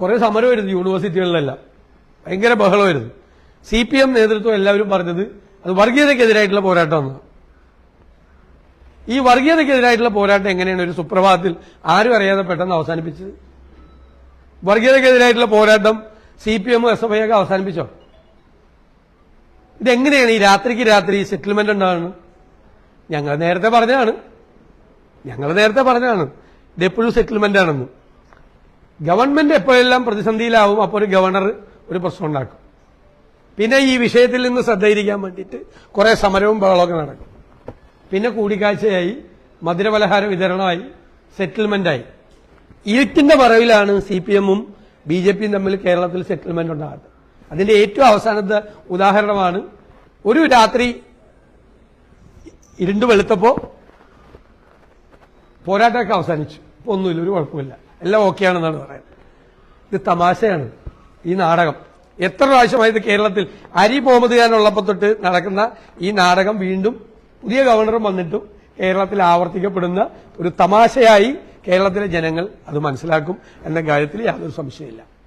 കുറെ സമരമായിരുന്നു യൂണിവേഴ്സിറ്റികളിലെല്ലാം ഭയങ്കര ബഹളമായിരുന്നു. സി പി എം നേതൃത്വം എല്ലാവരും പറഞ്ഞത് അത് വർഗീയതയ്ക്കെതിരായിട്ടുള്ള പോരാട്ടമാണ്. ഈ വർഗീയതയ്ക്കെതിരായിട്ടുള്ള പോരാട്ടം എങ്ങനെയാണ് ഒരു സുപ്രഭാതത്തിൽ ആരും അറിയാതെ പെട്ടെന്ന് അവസാനിപ്പിച്ചത്? വർഗീയതയ്ക്കെതിരായിട്ടുള്ള പോരാട്ടം സി പി എമ്മും എസ് എഫ് ഐ ഒക്കെ അവസാനിപ്പിച്ചോ? ഇതെങ്ങനെയാണ് ഈ രാത്രിക്ക് രാത്രി സെറ്റിൽമെന്റ് ഉണ്ടാകുന്നത്? ഞങ്ങൾ നേരത്തെ പറഞ്ഞതാണ്. ഞങ്ങൾ നേരത്തെ പറഞ്ഞതാണ്. ഇതെപ്പോഴും സെറ്റിൽമെന്റ് ആണെന്ന്. ഗവൺമെന്റ് എപ്പോഴെല്ലാം പ്രതിസന്ധിയിലാവും അപ്പോൾ ഒരു ഗവർണർ ഒരു പ്രശ്നം ഉണ്ടാക്കും. പിന്നെ ഈ വിഷയത്തിൽ നിന്ന് ശ്രദ്ധയിരിക്കാൻ വേണ്ടിയിട്ട് കുറെ സമരവും ബഹളമൊക്കെ നടക്കും. പിന്നെ കൂടിക്കാഴ്ചയായി മധുരപലഹാര വിതരണമായി സെറ്റിൽമെന്റായി. ഇരുട്ടിന്റെ മറവിലാണ് സി പി എമ്മും ബി ജെ പിയും തമ്മിൽ കേരളത്തിൽ സെറ്റിൽമെന്റ് ഉണ്ടാകുന്നത്. അതിന്റെ ഏറ്റവും അവസാനത്തെ ഉദാഹരണമാണ് ഒരു രാത്രി ഇരുണ്ട് വെളുത്തപ്പോ പോരാട്ടമൊക്കെ അവസാനിച്ചു. ഒന്നുമില്ല ഒരു കുഴപ്പമില്ല എല്ലാം ഓക്കെയാണെന്നാണ് പറയുന്നത്. ഇത് തമാശയാണ്. ഈ നാടകം. എത്ര പ്രാവശ്യമായത് കേരളത്തിൽ അരി മുഹമ്മദ് ഖാൻ ഉള്ളപ്പോൾ തൊട്ട് നടക്കുന്ന ഈ നാടകം വീണ്ടും പുതിയ ഗവർണറും വന്നിട്ടും കേരളത്തിൽ ആവർത്തിക്കപ്പെടുന്ന ഒരു തമാശയായി കേരളത്തിലെ ജനങ്ങൾ അത് മനസ്സിലാക്കും എന്ന കാര്യത്തിൽ യാതൊരു സംശയമില്ല